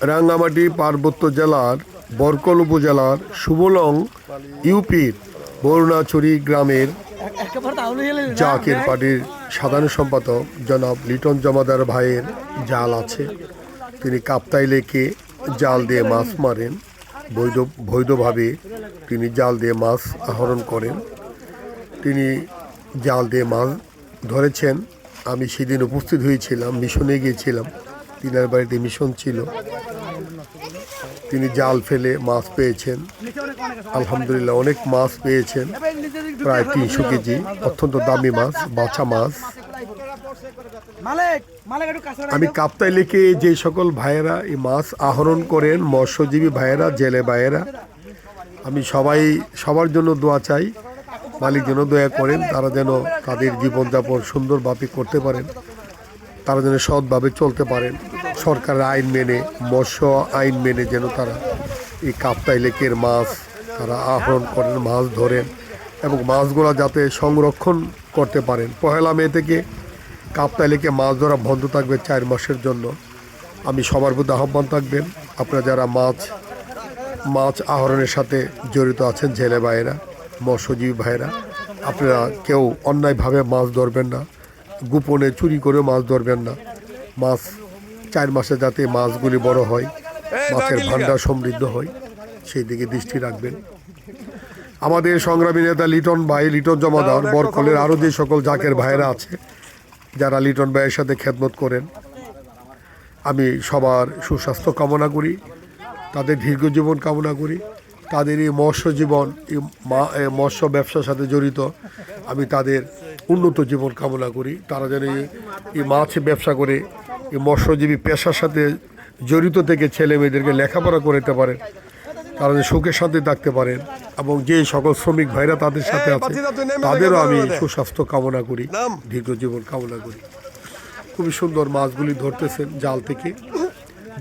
রাঙ্গামাটি, পার্বত্য জেলার, বরকল উপজেলার, সুবলং ইউপির বরুণাছড়ি গ্রামের জাকের পার্টির সাধারণ সম্পাদক জনাব লিটন জমাদার ভাইয়ের জাল আছে। তিনি কাপ্তাই লেকে জাল দিয়ে মাছ মারেন। বৈধ, বৈধভাবে তিনি জাল দিয়ে মাছ আহরণ করেন। তিনি জাল দিয়ে মাছ ধরেছেন। আমি সেদিন উপস্থিত হয়েছিলাম, মিশনে গিয়েছিলাম। তিনার বাড়িতে মিশন ছিল। তিনি জাল ফেলে মাছ পেয়েছেন। আলহামদুলিল্লাহ অনেক মাছ পেয়েছেন। প্রায় তিনশো কেজি অত্যন্ত দামি মাছ বাছা মাছ। আমি কাপ্তাই লেকে যে সকল ভাইয়েরা এই মাছ আহরণ করেন মৎস্যজীবী ভাইয়েরা জেলে ভাইয়েরা আমি সবাই সবার জন্য দোয়া চাই। মালিক যেন দয়া করেন তারা যেন তাদের জীবনযাপন সুন্দরভাবে করতে পারেন। তারা যেন সৎভাবে চলতে পারেন সরকারের আইন মেনে, মৎস্য আইন মেনে যেন তারা এই কাপ্তাই লেকের মাছ তারা আহরণ করেন, মাছ ধরেন এবং মাছগুলো যাতে সংরক্ষণ করতে পারেন। পহেলা মে থেকে কাপ্তাই লেকে মাছ ধরা বন্ধ থাকবে চার মাসের জন্য। আমি সবার প্রতি আহ্বান থাকবেন আপনারা যারা মাছ মাছ আহরণের সাথে জড়িত আছেন, জেলে ভাইয়েরা, মৎস্যজীবী ভাইয়েরা, আপনারা কেউ অন্যায়ভাবে মাছ ধরবেন না। গোপনে চুরি করে মাছ ধরবেন না। মাছ চার মাসে যাতে মাছগুলি বড় হয় মাছের ভান্ডার সমৃদ্ধ হয় সেই দিকে দৃষ্টি রাখবেন। আমাদের সংগ্রামী নেতা লিটন ভাই লিটন জমাদার বরকলের আরও যে সকল জাকের ভাইয়েরা আছে যারা লিটন ভাইয়ের সাথে খেদমত করেন আমি সবার সুস্বাস্থ্য কামনা করি তাদের দীর্ঘ জীবন কামনা করি তাদের এই মৎস্য জীবন এই মৎস্য ব্যবসার সাথে জড়িত আমি তাদের উন্নত জীবন কামনা করি। তারা যেন এই- মাছ ব্যবসা করে এই মৎস্যজীবী পেশার সাথে জড়িত থেকে ছেলে মেয়েদেরকে লেখাপড়া করতে পারেন তারা যেন সুখে শান্তি থাকতে পারেন এবং যে সকল শ্রমিক ভাইরা তাদের সাথে আছে তাদেরও আমি সুস্বাস্থ্য কামনা করি দীর্ঘ জীবন কামনা করি। খুবই সুন্দর মাছগুলি ধরতেছেন জাল থেকে।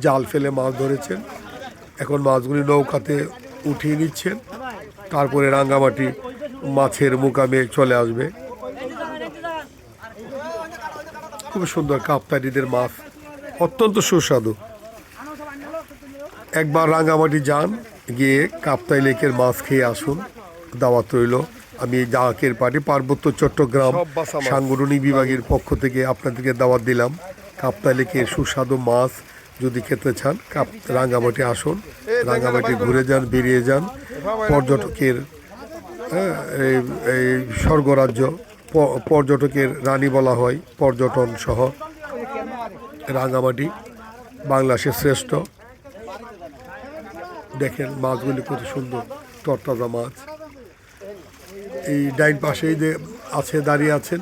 জাল ফেলে মাছ ধরেছেন। এখন মাছগুলি নৌকাতে উঠিয়ে নিচ্ছেন। তারপরে রাঙ্গামাটি মাছের মুকামে চলে আসবে। খুব সুন্দর কাপ্তারিদের মাছ। অত্যন্ত সুস্বাদু। একবার রাঙ্গামাটি যান গিয়ে কাপ্তাই লেকের মাছ খেয়ে আসুন। দাওয়াত রইল। আমি জাহাকের পার্টি পার্বত্য চট্টগ্রাম সাংগঠনিক বিভাগের পক্ষ থেকে আপনাদেরকে দাওয়াত দিলাম। কাপ্তাই লেকের সুস্বাদু মাছ যদি খেতে চান কাপ রাঙ্গামাটি আসুন। রাঙ্গামাটি ঘুরে যান বেরিয়ে যান। পর্যটকের হ্যাঁ, এই এই স্বর্গরাজ্য পর্যটকের রানী বলা হয়, পর্যটন শহর রাঙ্গামাটি বাংলাদেশের শ্রেষ্ঠ। দেখেন মাছগুলি কত সুন্দর, তরতাজা মাছ। এই ডাইন পাশেই যে আছে, দাঁড়িয়ে আছেন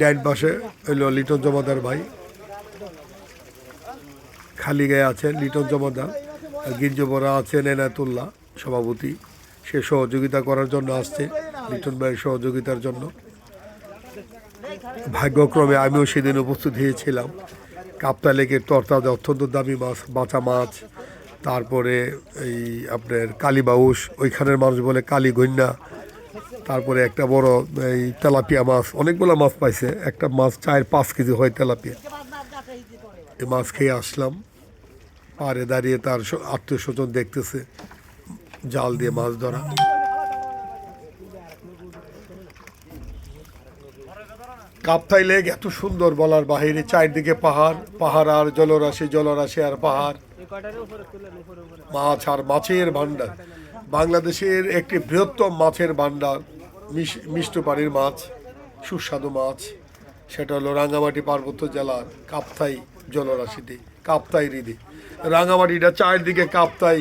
ডাইন পাশে হইল লিটন জমাদার ভাই। খালি গায়ে আছেন লিটন জমাদার, আর গির্জবরা আছেন এনায়তুল্লাহ, সভাপতি। সে সহযোগিতা করার জন্য আসছে, লিটন ভাইয়ের সহযোগিতার জন্য। ভাগ্যক্রমে আমিও সেদিন উপস্থিত হয়েছিলাম। কাপ্তা লেকের তরতাজা অত্যন্ত দামি মাছ, বাঁচা মাছ, তারপরে এই আপনার কালীবাউস ওইখানের মানুষ বলে কালী গন্যা তারপরে একটা বড় এই তেলাপিয়া মাছ, অনেকগুলো মাছ পাইছে। একটা মাছ চার পাঁচ কেজি হয় তেলাপিয়া। এই মাছ খেয়ে আসলাম। পাড়ে দাঁড়িয়ে তার আত্মীয় স্বজন দেখতেছে, জাল দিয়ে মাছ ধরা। কাপ্তাই লেক এত সুন্দর বলার বাহিরে, চারদিকে পাহাড় পাহাড় আর জলরাশি জলরাশি আর পাহাড়। মাছ আর মাছের ভান্ডার বাংলাদেশের একটি বৃহত্তম মাছের ভান্ডার মিষ্ট পানির মাছ, সুস্বাদু মাছ। সেটা হলো রাঙ্গামাটি পার্বত্য জেলার কাপ্তাই জলরাশিতে কাপ্তাই হৃদে রাঙ্গামাটিটা চারদিকে কাপ্তাই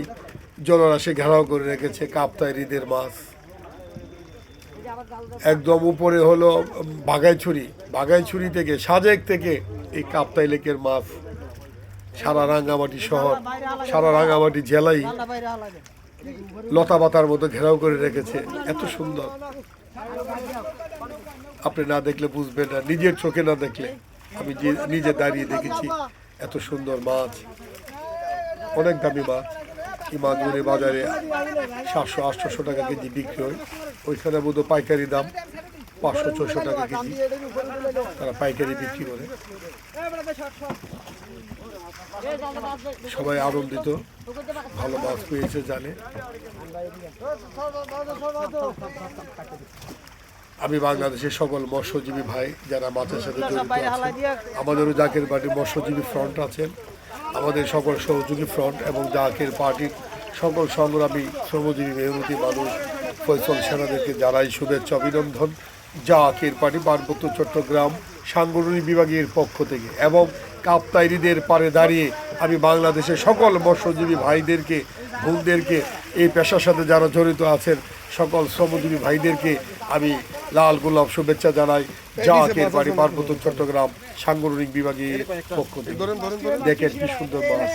জলরাশি ঘেরাও করে রেখেছে কাপ্তাই হৃদের মাছ। একদম উপরে হলো বাগাইছড়ি। বাগাইছড়ি থেকে, সাজেক থেকে এই কাপ্তাই লেকের মাছ, সারা রাঙ্গামাটি শহর, সারা রাঙ্গামাটি জেলাই লতা পাতার মতো ঘেরাও করে রেখেছে। এত সুন্দর। আপনি না দেখলে বুঝবেন না, নিজের চোখে না দেখলে। আমি নিজে দাঁড়িয়ে দেখেছি, এত সুন্দর মাছ। অনেক দামি মাছ। মাছগুলি বাজারে সাতশো, আটশোশো টাকা কেজি বিক্রি হয়। ওইখানে বোধ পাইকারি দাম পাঁচশো ছশো টাকা কেজি। তারা পাইকারি বিক্রি করে। সবাই আনন্দিত, ভালো মাছ পেয়েছে, জানে। আমি বাংলাদেশের সকল মৎস্যজীবী ভাই যারা মাছের সাথে আমাদেরও জাকের পার্টির মৎস্যজীবী ফ্রন্ট আছেন। আমাদের সকল সহযোগী ফ্রন্ট এবং জাকের পার্টির সকল সংগ্রামী, শ্রমজীবী, মেহনতি মানুষ, ফয়সল সেনাদেরকে জানাই শুভেচ্ছা, অভিনন্দন। জাকের পার্টি পার্বত্য চট্টগ্রাম, সাংগঠনিক বিভাগের পক্ষ থেকে এবং কাপ্তাইরিদের পারে দাঁড়িয়ে আমি বাংলাদেশের সকল মৎস্যজীবী ভাইদেরকে, বোনদেরকে, এই পেশার সাথে যারা জড়িত আছেন, সকল শ্রমজীবী ভাইদেরকে আমি লাল গোলাপ শুভেচ্ছা জানাই জাকের বাড়ি পার্বত্য চট্টগ্রাম সাংগঠনিক বিভাগের পক্ষ থেকে। দেখেন কি সুন্দর মাছ।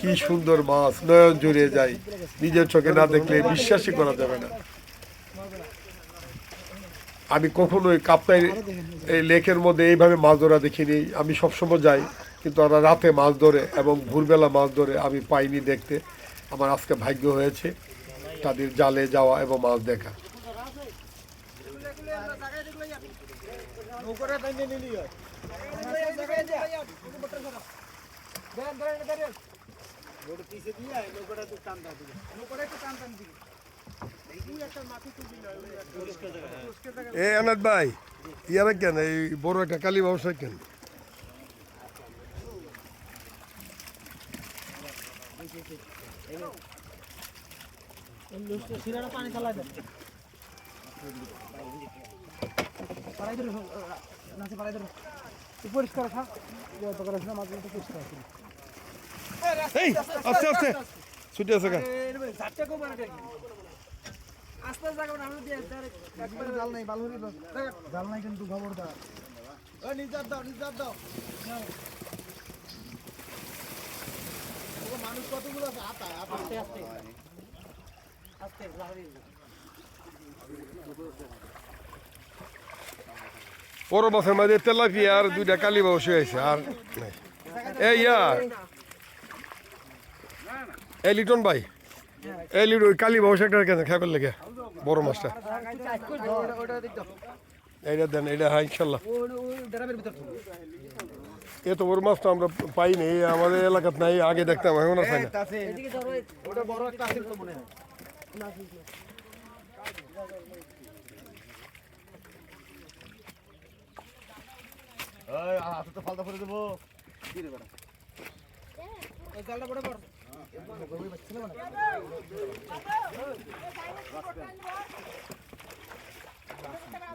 কি সুন্দর মাছ। নয়ন জড়িয়ে যায়। নিজের চোখে না দেখলে বিশ্বাসই করা যাবে না। আমি কখনোই কাপ্তাই এই লেকের মধ্যে এইভাবে মাছ ধরা দেখিনি। আমি সবসময় যাই কিন্তু ওরা রাতে মাছ ধরে এবং ভোরবেলা মাছ ধরে আমি পাইনি দেখতে। আমার আজকে ভাগ্য হয়েছে তাদের জালে যাওয়া এবং মাছ দেখা। এ আনাদ ভাই ইয়ারা কেন? এই বড় একটা কালী ব্যবসা কেন? পানি চালাই দেন পাড়াই ধরো নাচে পাড়াই ধরো। পরিষ্কার দোকান আছে না মাঝে মধ্যে পরিষ্কার আছে এই আস্তে আস্তে ছুটি জাল নাই বালু জাল নাই কিন্তু খবরদার নিজাত দাও নিজাত দাও। মানুষ কতগুলো আছে? আতা আস্তে আস্তে। আস্তে বড় মাছের মাঝে তেলাপিয়া আর দুইটা কালী ব্যবসা হয়েছে, আর। এই ইয়া এই লিটন ভাই, এই লিটন, ওই কালী ব্যবসা একটা কেন খাবার লেগে, বড় মাছটা। এইটা দেন এটা হ্যাঁ ইনশাল্লাহ। এত বড় মাছ তো আমরা এই আমাদের এলাকাত নাই, আগে দেখতাম, এখন আর পাই না আছে এই জালটা পড়ে পড়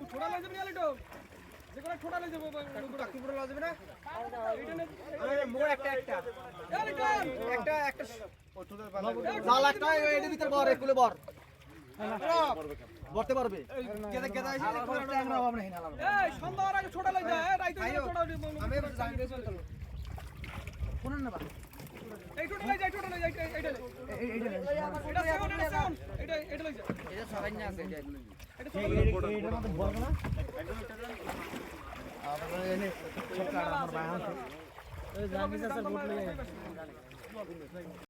ছোড়া লাগে না লিটো যেগুলো ছোড়া লাগে যাব। কাকি পুরো লাগবে না? মোর একটা একটা। একটা একটা। জাল একটা এর ভিতর বর একুলে বর বরতে পারবে? কেদা কেদা এসে ট্যাং না হবে না এই সন্ধ্যার আগে ছোটা লাগে যায় রাইতে ছোটা আমি জানি রে চল চল না বা এই ছোটা লাগে যায় ছোটা লাগে যায় এইটা এই এই এটা সাউন্ড এটা সাউন্ড এটা এটা লাগে যায় এটা সবাই না আছে এটা এটা মধ্যে বল না? আবার এনে ছোট আমার ভাই আছে জানি স্যার বোট লয়ে